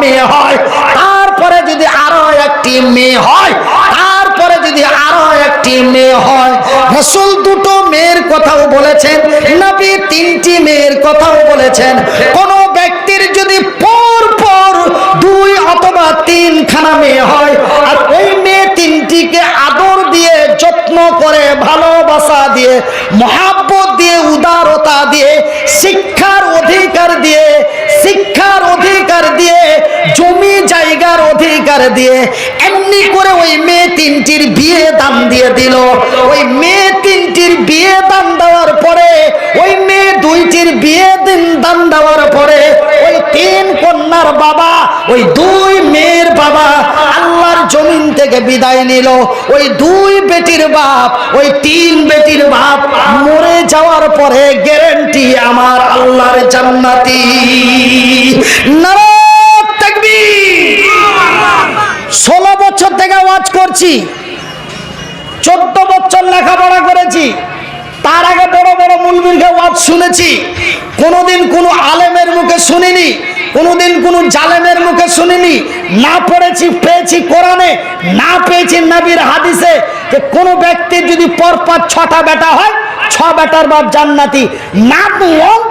মেয়ে হয় তারপরে যদি আরও একটি মেয়ে হয় তারপরে যদি আরও একটি মেয়ে হয় রসুল দুটো মেয়ের কথাও বলেছেন নবী তিনটি মেয়ের কথাও বলেছেন। কোন ব্যক্তির যদি পর পর দুই অথবা তিনখানা মেয়ে হয় আর ওই মেয়ে তিনটিকে আদর দিয়ে যত্ন করে ভালোবাসা দিয়ে মহাব্বত দিয়ে উদারতা দিয়ে শিক্ষার অধিকার দিয়ে শিক্ষার অধিকার দিয়ে এমনি করে ওই মেয়ে তিনটির বিয়ে দান দিয়ে দিল। ওই মেয়ে তিনটির বিয়ে দান দেওয়ার পরে, ওই মেয়ে দুইটির বিয়ে দিন দান দেওয়ার পরে, ওই তিন কন্যার বাবা, ওই দুই মেয়ের বাবা আল্লাহর জমিন থেকে বিদায় নিল। ওই দুই বেটির বাপ, ওই তিন বেটির বাপ মরে যাওয়ার পরে গ্যারেন্টি আমার আল্লাহর জান্নাতি। নারায়ণ ওয়াজ করছি। চোদ্দ বছর লেখাপড়া করেছি। তার আগে বড় বড় মুলবিরকে ওয়াজ শুনেছি। কোনোদিন কোনো আলেমের মুখে শুনিনি। কোনোদিন কোনো জালেমের মুখে শুনিনি। না পড়েছি, পেয়েছি কোরআনে, না পেয়েছি নবীর হাদিসে যে কোনো ব্যক্তির যদি পরপর ছটা বেটা হয়, ছ বেটার বাপ জান্নাতি। না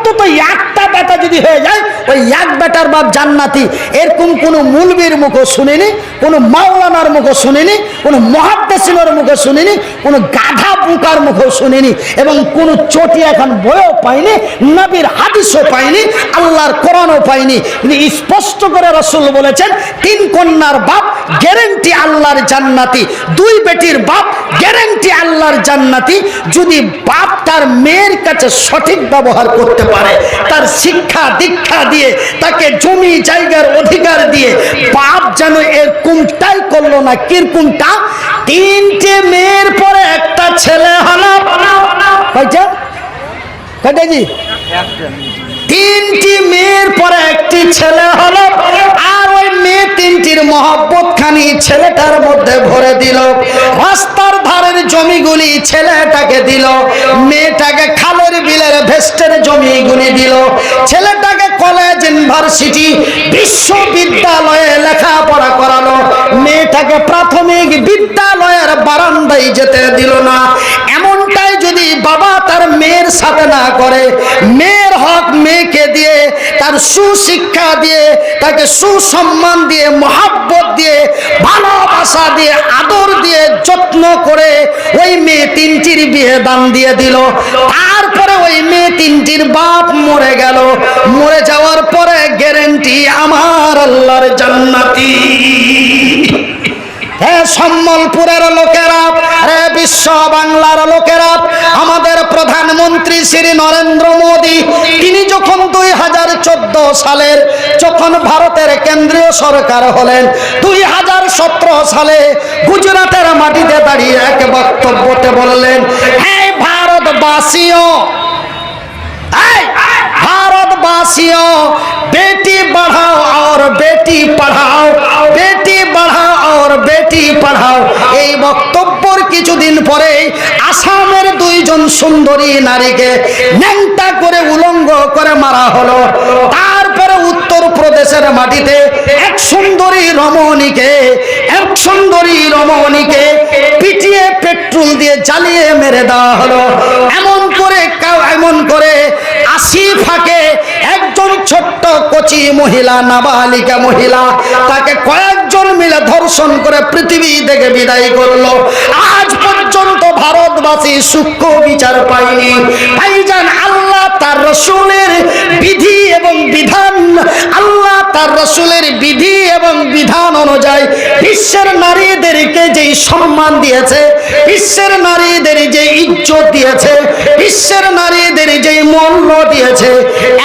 অন্তত একটা বেটা যদি হয়ে যায়, ওই এক বেটার বাপ জান্নাতি। এরকম কোনো মুলবির মুখে শুনিনি, কোনো মাওলানার মুখে শুনিনি, কোনো মহাদ্দেশিনের মুখে শুনিনি, কোনো গাধা বুকার মুখেও শুনিনি এবং কোনো চটি এখন বইও পাইনি, নবীর হাদিসও পাইনি, আল্লাহর কোরআনও পাইনি। কিন্তু স্পষ্ট করে রসুল বলেছেন, তিন কন্যার বাপ গ্যারেন্টি আল্লাহর জান্নাতি, দুই বেটির বাপ গ্যারেন্টি আল্লাহর জান্নাতি। যদি বাপ তার মেয়ের কাছে সঠিক ব্যবহার করতে পারে তার শিক্ষা, দীক্ষা দিয়ে, তাকে জমি, জায়গার অধিকার দিয়ে পাপ যেন এর এরকমটাই করল না। কিরকমটা তিনটে মেয়ের পরে একটা ছেলে হলো। কয়টা? কয়টা তিনটি মেয়ের পরে একটি ছেলে হলো, আর ওই মেয়ে তিনটির মহব্বত খানি ছেলেটার মধ্যে ভরে দিল। রাস্তার ধারের জমিগুলি ছেলেটাকে দিল। মেয়েটাকে খালের বিলের ভেস্টের জমিগুলি দিল। ছেলেটাকে কলেজ, ইউনিভার্সিটি, বিশ্ববিদ্যালয়ে লেখাপড়া করালো। মেয়েটাকে প্রাথমিক বিদ্যালয়ের বারান্দায় যেতে দিল না। এমনটাই যদি বাবা তার মেয়ের সাথে না করে মেয়ের হক মেয়েকে দিয়ে তার সুশিক্ষা দিয়ে, তাকে সুসম্মান দিয়ে, মহাব্বত দিয়ে, ভালোবাসা দিয়ে, আদর দিয়ে, যত্ন করে ওই মেয়ে তিনটির বিয়ে দান দিয়ে দিল। তারপরে ওই মেয়ে তিনটির বাপ মরে গেল। মরে যাওয়ার পরে গ্যারেন্টি আমার আল্লাহর জান্নাতি। হে সম্বলপুরের লোকেরা রে বিশ্ব বাংলার আমাদের প্রধানমন্ত্রী শ্রী নরেন্দ্র মোদী, তিনি যখন দুই হাজার চোদ্দ সালের যখন ভারতের কেন্দ্রীয় সরকার হলেন, দুই হাজার সতেরো সালে গুজরাটের মাটিতে দাঁড়িয়ে এক বক্তব্যতে বললেন ভারতবাসীও ভারতবাসীও, বেটি আর বেটি পড়াও, বেটি আর বেটি পড়াও। এই বক্তব্যর কিছুদিন পরে আসাম সুন্দরী নারীকে ন্যাংটা করে উলঙ্গ করে মারা হলো। তারপরে উত্তর প্রদেশের মাটিতে এক সুন্দরী রমণীকে, এক সুন্দরী রমণীকে পিটিয়ে পেট্রোল দিয়ে জ্বালিয়ে মেরে দেওয়া হলো। এমন করে এমন করে আশি ফাঁকে একজন ছোট্ট কচি মহিলা, নাবালিকা মহিলা, তাকে কয়েকজন মিলে ধর্ষণ করে পৃথিবী থেকে বিদায় করল। পর্যন্ত ভারতবাসী সূক্ষ্ম বিচার পাইনি। ভাইজান আল্লাহ তার রসুলের বিধি এবং বিধান, আল্লাহ তার রসুলের বিধি এবং বিধান অনুযায়ী বিশ্বের নারীদেরকে যেই সম্মান দিয়েছে, বিশ্বের নারীদের যে ইজ্জত দিয়েছে, বিশ্বের নারীদের যে মূল্য দিয়েছে,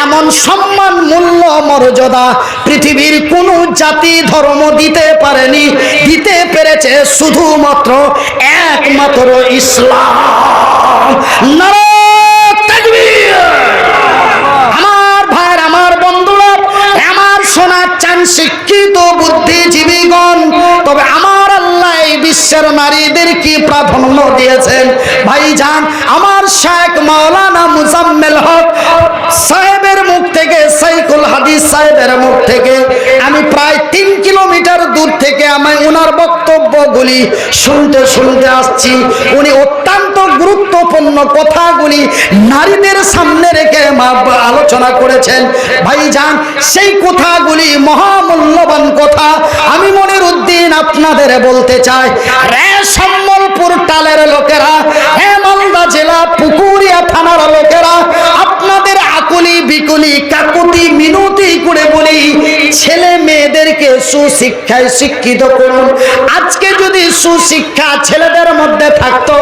এমন সম্মান, মূল্য, মর্যাদা পৃথিবীর কোন জাতি, ধর্ম দিতে পারেনি, দিতে পেরেছে শুধুমাত্র একমাত্র ইসলাম। নারায়ণ শিক্ষিত বুদ্ধিজীবীগণ, তবে আমার আল্লাহ এই বিশ্বের নারীদের কি প্রাধান্য দিয়েছেন? ভাইজান, আমার শেখ মাওলানা মুজাম্মেল হক সাহেবের মুখ থেকে, সাইকুল হাদিস সাহেবের মুখ থেকে, আমি প্রায় তিন কিলোমিটার দূর থেকে আমি ওনার বক্তব্যগুলি শুনতে শুনতে আসছি। উনি গুরুত্বপূর্ণ কথাগুলি নারীদের সামনে রেখে আলোচনা করেছেন। ভাই যান সেই কথাগুলি মহামূল্যবান কথা। আমি মনির উদ্দিন আপনাদের বলতে চাই, রে সম্বলপুর টালের লোকেরা, হে মালদা জেলা পুকুরিয়া থানার লোকেরা আকুলি বিকুলি কাকুতি মিনতি করে বলি, ছেলে মেয়েদেরকে সুশিক্ষায় শিক্ষিত করুন। আজকে যদি সুশিক্ষা ছেলেদের মধ্যে থাকতো,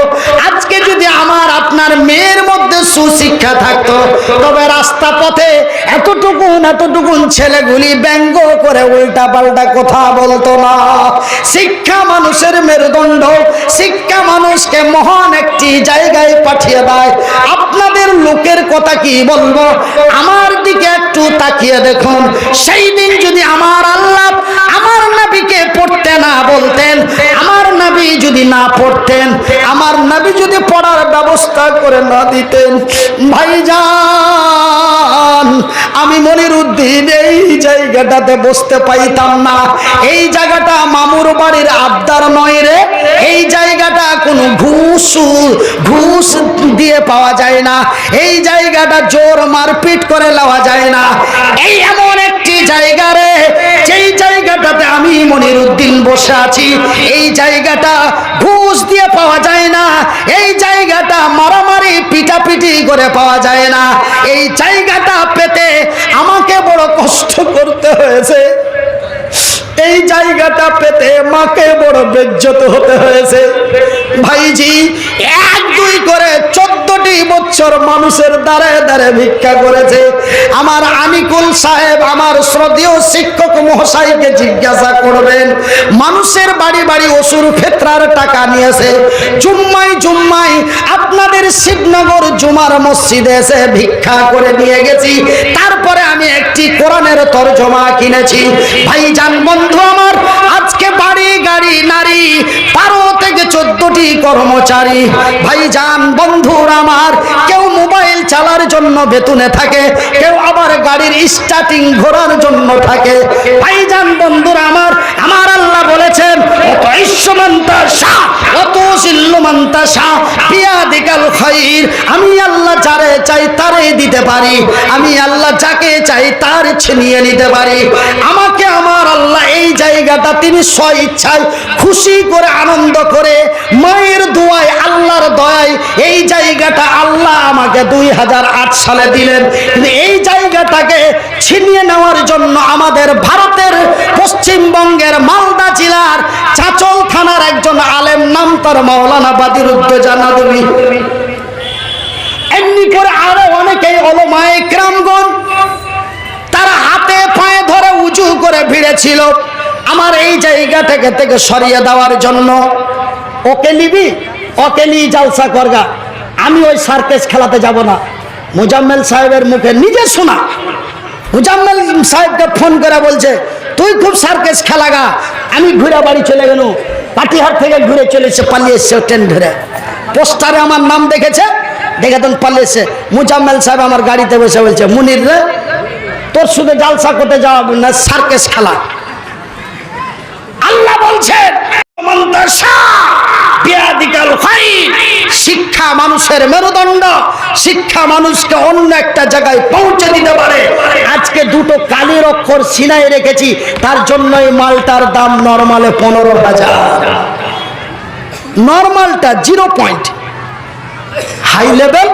আজকে যদি আমার আপনার মেয়ের মধ্যে সুশিক্ষা থাকতো। তবে রাস্তা পথে এতটুকুন এতটুকুন ছেলেগুলি ব্যঙ্গ করে উল্টা পাল্টা কথা বলতো না। শিক্ষা মানুষের মেরুদণ্ড, শিক্ষা মানুষকে মহান একটি জায়গায় পাঠিয়ে দেয়। আপনাদের লোকের কথা কি বলব? আমার দিকে একটু তাকিয়ে দেখুন। সেই দিন যদি আমার আল্লাহ আমার নবীকে পড়তে না বলতেন, আমার নবী যদি না পড়তেন, আমার নবী যদি পড়ার ব্যবস্থা করে না দিতেন, ভাইজান, আমি মনির উদ্দিন এই জায়গাটাতে বসতে পাইতাম না। এই জায়গাটা মামুর বাড়ির আবদার নয় রে। এই জায়গাটা কোনো ঘুষ ঘুষ দিয়ে পাওয়া যায় না। এই জায়গাটা জোর মারপিট করে নেওয়া যায় না। এই এমন একটি জায়গা রে আমি মনির উদ্দিন বসে আছি। এই জায়গাটা ঘুষ দিয়ে পাওয়া যায় না। এই জায়গাটা মারামারি, পিটাপিটি করে পাওয়া যায় না। এই জায়গাটা পেতে আমাকে বড় কষ্ট করতে হয়েছে। এই জায়গাটা পেতে মাকে বড় বেজ্জত হতে হয়েছে। ভাইজি, এক, দুই করে বছর মানুষের দ্বারে দ্বারে ভিক্ষা করেছে। আমার আনিকুল সাহেব, আমার শিক্ষক জিজ্ঞাসা করবেন, মানুষের বাড়ি বাড়ি অসুর টাকা নিয়েছে। জুম্মাই জুম্মাই আপনাদের শিবনগর জুমার মসজিদে এসে ভিক্ষা করে নিয়ে গেছি। তারপরে আমি একটি কোরআনের তরজমা কিনেছি। ভাইজান বন্ধু আমার, আজকে বাড়ি গাড়ি নারী থেকে চোদ্দটি কর্মচারী। ভাইজান, বন্ধুর আমার, কেউ মোবাইল চালার জন্য বেতনে থাকে, কেউ আবার গাড়ির স্টার্টিং ঘোরার জন্য থাকে। ভাইজান, বন্ধুরা আমার আমার আল্লাহ বলেছেন, অত ঐশ্বমন্তা শাহ, অত শিল্লমন্তা শাহ পিয়াদিকাল খাইর, আমি আল্লাহ যারে চাই তারে দিতে পারি, আমি আল্লাহ যাকে চাই তার ছিনিয়ে নিতে পারি। আমাকে আমার আল্লাহ, এই জায়গাটা তিনি স্ব ইচ্ছায় খুশি করে আনন্দ করে, মায়ের দোয়ায়, আল্লাহর দয়ায়, এই জায়গাটা আল্লাহ আমাকে দুই হাজার আট সালে দিলেন। এই জায়গাটাকে ছিনিয়ে নেওয়ার জন্য আমাদের ভারতের পশ্চিমবঙ্গের মালদা জেলার চাচল থানার একজন আলেম, নাম তার মাওলানা বাদিরুদ্দোজা নদী এমনি করে আরও অনেকেই অলমায় ক্রামগণ তারা হাতে পায়ে ধরে উঁচু করে আমার এই জায়গা থেকে থেকে সরিয়ে দেওয়ার জন্য ওকে নিবি, ওকে নিয়ে জালসা করগা। আমি ওই সার্কেস খেলাতে যাব না। মুজাম্মেল সাহেবের মুখে নিজে শোনা। মুজাম্মেল সাহেবকে ফোন করে বলছে, তুই খুব সার্কেস খেলাগা, আমি ঘুরে বাড়ি চলে গেল। পাটিহাট থেকে ঘুরে চলেছে পালিয়ে এসছে ট্রেন ধরে। পোস্টারে আমার নাম দেখেছে, দেখে তখন পালিয়েছে। মুজাম্মেল সাহেব আমার গাড়িতে বসে বলছে, মুনির রে তোর শুধু জালসা করতে যাওয়া না সার্কেস খেলা। আল্লাহ বলছেন। শিক্ষা মানুষের মেরুদণ্ড, শিক্ষা মানুষকে অন্য একটা জায়গায় পৌঁছে দিতে পারে। আজকে দুটো কালির অক্ষর সিনায় রেখেছি, তার জন্যই মালটার দাম নর্মালে পনেরো হাজার। নর্মালটা জিরো পয়েন্ট। হাই লেভেল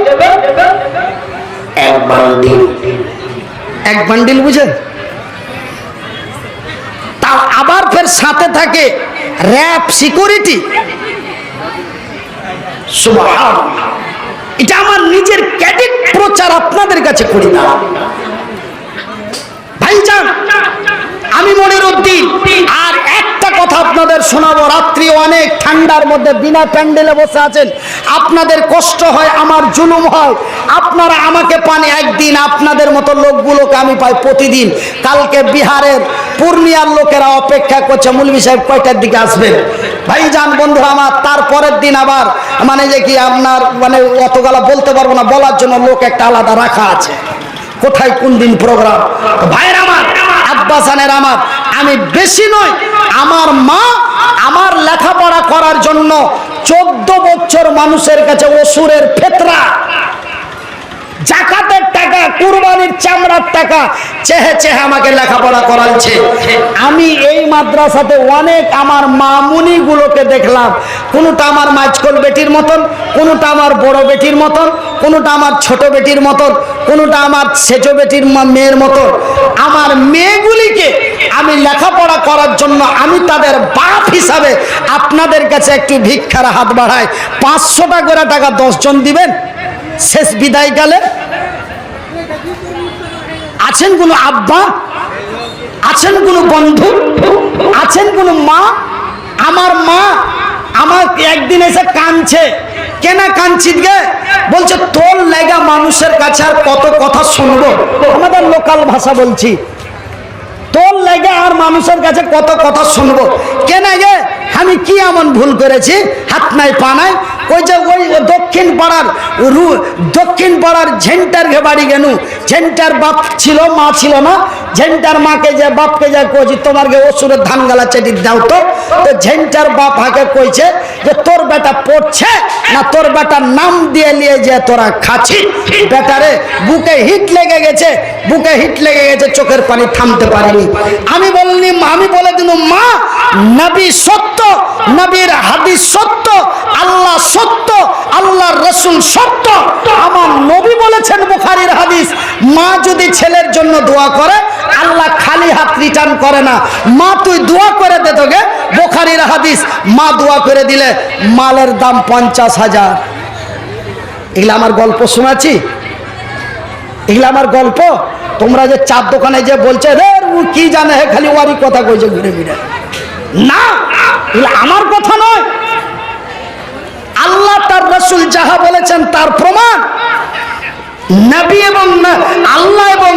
এক বান্ডিল বুঝেন তাও আবার ফের সাথে থাকে র্যাব সিকিউরিটি। এটা আমার নিজের ক্যাডেট প্রচার আপনাদের কাছে করি না। ভাইজান আমি মনির উদ্দিন। আর একটা কথা আপনাদের শোনাবো, রাত্রি অনেক ঠান্ডার মধ্যে বিনা প্যান্ডেলে বসে আছেন। আপনাদের কষ্ট হয়, আমার জুলুম হয়। আপনারা আমাকে পান একদিন, আপনাদের মতো লোকগুলোকে আমি পাই প্রতিদিন। কালকে বিহারের পূর্ণিয়ার লোকেরা অপেক্ষা করছে, মুলবি সাহেব কয়টার দিকে আসবেন? ভাইজান, বন্ধু আমার, তারপরের দিন আবার মানে যে কি আপনার মানে অতগালা বলতে পারব না, বলার জন্য লোক একটা আলাদা রাখা আছে। কোথায় কোন দিন প্রোগ্রাম আমার আব্বাসানের আমার। আমি বেশি নই, আমার মা আমার লেখাপড়া করার জন্য চোদ্দ বছর মানুষের কাছে অসুরের ফেতরা। কুরবানির চামড়ার টাকা চেহে চেহে আমাকে লেখাপড়া করাচ্ছে। আমি এই মাদ্রাসাতে অনেক আমার মামুনি গুলোকে দেখলাম। কোনোটা আমার মাঝকল বেটির মতন, কোনোটা আমার বড় বেটির মতন, কোনোটা আমার ছোট বেটির মতন, কোনোটা আমার সেজো বেটির মেয়ের মতন। আমার মেয়েগুলিকে আমি লেখাপড়া করার জন্য আমি তাদের বাপ হিসাবে আপনাদের কাছে একটু ভিক্ষার হাত বাড়াই। পাঁচশোটা করে টাকা দশজন দিবেন? শেষ বিদায়কালে আছেন কোনো আব্বা? আছেন কোনো বন্ধু? আছেন কোনো মা? আমার মা আমার একদিন এসে কাঁদছে। কেনা কাঁদছিস গে? বলছে, তোর লেগা মানুষের কাছে আর কত কথা শুনব? আমাদের লোকাল ভাষা বলছি। তোর লেগে আর মানুষের কাছে কত কথা শুনব? কেনা গে? আমি কি এমন ভুল করেছি? হাত নাই, পা নাই? ওই যে ওই দক্ষিণ পাড়ার রু- দক্ষিণ পাড়ার ঝেন্টার বাড়ি গেনু। ঝেন্টার বাপ ছিল, মা ছিল না ঝেন্টার মাকে যে বাপকে যে কইছি, তোমার গে ওষুধের ধান গালা চেটি দাও তো। তো ঝেন্টার বাপ হাকে কইছে যে, তোর বেটা পড়ছে না তোর বেটার নাম দিয়ে নিয়ে যে তোরা খাচ্ছি বেটারে বুকে হিট লেগে গেছে, বুকে হিট লেগে গেছে, চোখের পানি থামতে পারিনি। আমি বলনি আমি বলে দিল মা, নবী সত্য, নবীর হাদিস সত্য, আল্লাহ সত্য, আল্লাহর রসুল সত্য। আমার নবী বলেছেন বুখারীর হাদিস, মা যদি ছেলের জন্য দোয়া করে আল্লাহ খালি হাত রিটার্ন করে না। মা, তুই দোয়া করে দে তোকে। বুখারীর হাদিস, মা দোয়া করে দিলে মালের দাম পঞ্চাশ হাজার। এগুলো আমার গল্প শোনাচ্ছি? এগুলো আমার গল্প? তোমরা যে চার দোকানে যে বলছে, রে কি জানে হে, খালি ওয়ারি কথা কইছে ঘুরে ঘুরে না, এগুলো আমার কথা নয়। আল্লাহ তার রসুল যাহা বলেছেন তার প্রমাণ। নবী এবং আল্লাহ এবং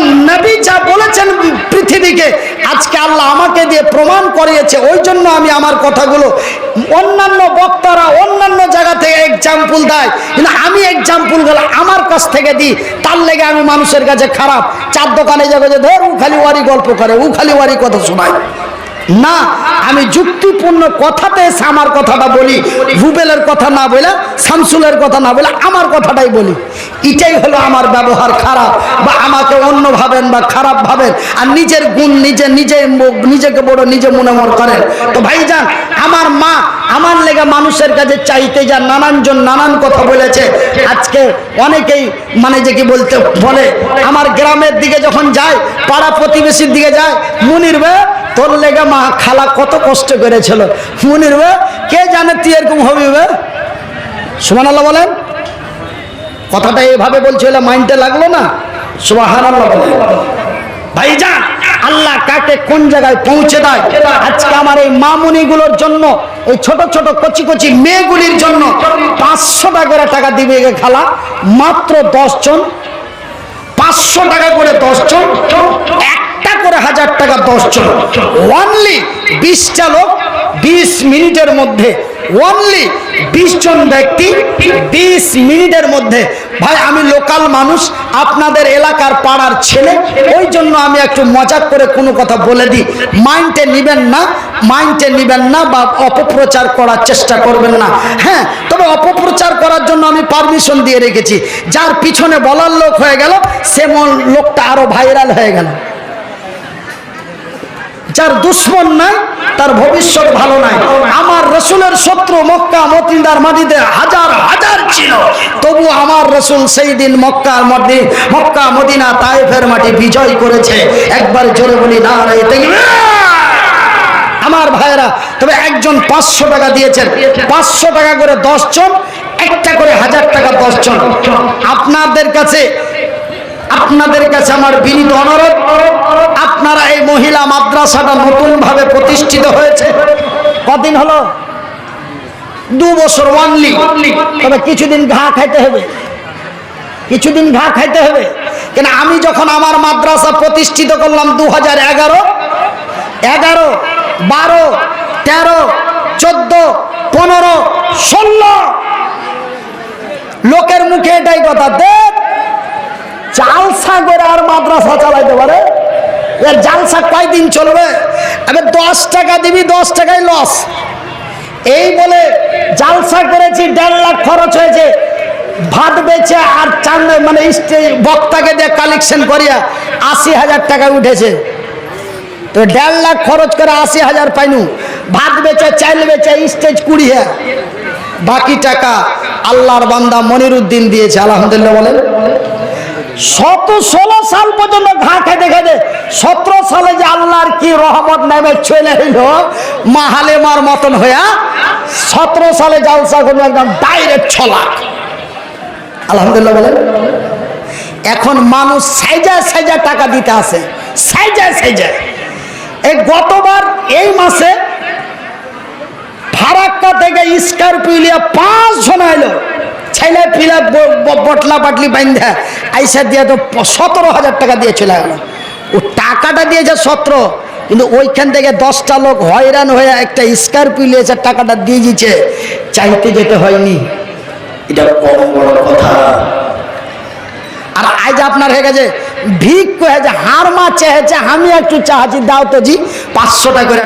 দিয়ে প্রমাণ করিয়েছে, ওই জন্য আমি আমার কথাগুলো অন্যান্য বক্তারা অন্যান্য জায়গা থেকে এক্সাম্পল দেয়। কিন্তু আমি এক্সাম্পলগুলো আমার কাছ থেকে দিই, তার লেগে আমি মানুষের কাছে খারাপ। চার দোকানে যাব যে, ধর ও খালি ওয়ারি গল্প করে ও খালি ওয়ারি কথা শোনায়। না, আমি যুক্তিপূর্ণ কথাতে আমার কথাটা বলি। রুবেলের কথা না বলে, শামসুলের কথা না বলে আমার কথাটাই বলি। এটাই হলো আমার ব্যবহার খারাপ, বা আমাকে অন্য ভাবেন বা খারাপ ভাবেন, আর নিজের গুণ নিজে নিজে নিজেকে বড় নিজে মনে মনে করেন। তো ভাইজান, আমার মা আমার লেগে মানুষের কাছে চাইতে যা নানানজন নানান কথা বলেছে। আজকে অনেকেই মানে যে কি বলতে বলে, আমার গ্রামের দিকে যখন যায়, পাড়া প্রতিবেশীর দিকে যায়, মুনির বে তোর লেগে মা খালা কত কষ্ট করেছিল। মুনির বে কে জানে তুই এরকম হবি বে সুমান আল্লাহ বলেন। কথাটা এইভাবে বলছিল, মাইন্ডে লাগল না? সুবাহান আল্লাহ বলেন। ভাইজান, আল্লাহ কাকে কোন জায়গায় পৌঁছে দেয়? আজকে আমার এই মামুনিগুলোর জন্য, এই ছোট ছোট কচি কচি মেয়েগুলির জন্য পাঁচশো টাকা টাকা দিবে খালা। মাত্র দশ জন পাঁচশো টাকা করে দশ জন, একটা করে হাজার টাকা দশ জন। অনলি বিশটা লোক বিশ মিনিটের মধ্যে ওনলি বিশ জন ব্যক্তি বিশ মিনিটের মধ্যে, ভাই, আমি লোকাল মানুষ, আপনাদের এলাকার পাড়ার ছেলে, ওই জন্য আমি একটু মজাক করে কোনো কথা বলে দিই। মাইন্ডে নিবেন না, মাইন্ডে নিবেন না বা অপপ্রচার করার চেষ্টা করবেন না। হ্যাঁ তবে অপপ্রচার করার জন্য আমি পারমিশন দিয়ে রেখেছি। যার পিছনে বলার লোক হয়ে গেল সেমন লোকটা আরও ভাইরাল হয়ে গেল। যার দুশ্মন নাই, তার ভবিষ্যৎ ভালো নাই। আমার রসুলের শত্রু মক্কা মতিন্দার মাটিতে হাজার হাজার ছিল। তবু আমার রসুল সেই দিন মক্কার মধ্যে মক্কা, মদিনা তাইফের মাটি বিজয় করেছে। একবার জোরে বলি না আমার ভাইয়েরা, তবে একজন পাঁচশো টাকা দিয়েছেন। পাঁচশো টাকা করে দশ জন একটা করে হাজার টাকা দশ জন আপনাদের কাছে আপনাদের কাছে আমার বিনীত অনুরোধ, আপনারা এই মহিলা মাদ্রাসাটা নতুন ভাবে প্রতিষ্ঠিত হয়েছে। কদিন হলো? দু বছর ওয়ানলি তবে কিছুদিন ঘা খাইতে হবে। কিছুদিন ঘা খাইতে হবে। কেন আমি যখন আমার মাদ্রাসা প্রতিষ্ঠিত করলাম দু হাজার এগারো এগারো, বারো, তেরো, চোদ্দ, পনেরো, ষোলো, লোকের মুখে এটাই কথা দেখ জালসা করে আর মাদ্রাসা চালাইতে পারে? এর জালসা কয়দিন চলবে? আবে দশ টাকা দিবি, দশ টাকায় লস এই বলে জালসা করেছি, দেড় লাখ খরচ হয়েছে। ভাত বেচে আর চান মানে বক্তাকে দিয়ে কালেকশন করিয়া আশি হাজার টাকা উঠেছে। তো দেড় লাখ খরচ করে আশি হাজার পাইনু। ভাত বেচে চাইল বেচে স্টেজ কুড়িয়ে। বাকি টাকা আল্লাহর বান্দা মনিরুদ্দিন দিয়েছে, আলহামদুলিল্লাহ বলেন। শত ষোলো সাল পর্যন্ত ঘা খেতে খেতে সতেরো সালে যে আল্লাহর কি রহমত নেমে চলে এল, মাহালেমার মতন হইয়া সতেরো সালে জালসা করল একদম ডাইরেক্ট ছ লাখ আলহামদুলিল্লাহ বলেন। এখন মানুষ সাইজা সাইজা টাকা দিতে আসে, সাইজা সাইজা। এই গতবার এই মাসে ফারাক্কা থেকে স্করপিও পাঁচ জন এলো। ছেলে পিলা বটলা বাটলি বাইন্ধা আইসা দিয়ে তো সতেরো হাজার টাকা দিয়ে চলে গেল। ও টাকাটা দিয়েছে সতেরো কিন্তু ওইখান থেকে দশটা লোক হয়রান হয়ে একটা স্করপিও লিয়েছে টাকাটা দিয়ে দিয়েছে। চাইতে যেতে হয়নি। এটা বড় কথা। আর আজ আপনার হয়ে গেছে ভিক হয়ে যে হার মা চেয়েছে আমি একটু চাহাচ্ছি দাও তো জি পাঁচশো টাকা করে।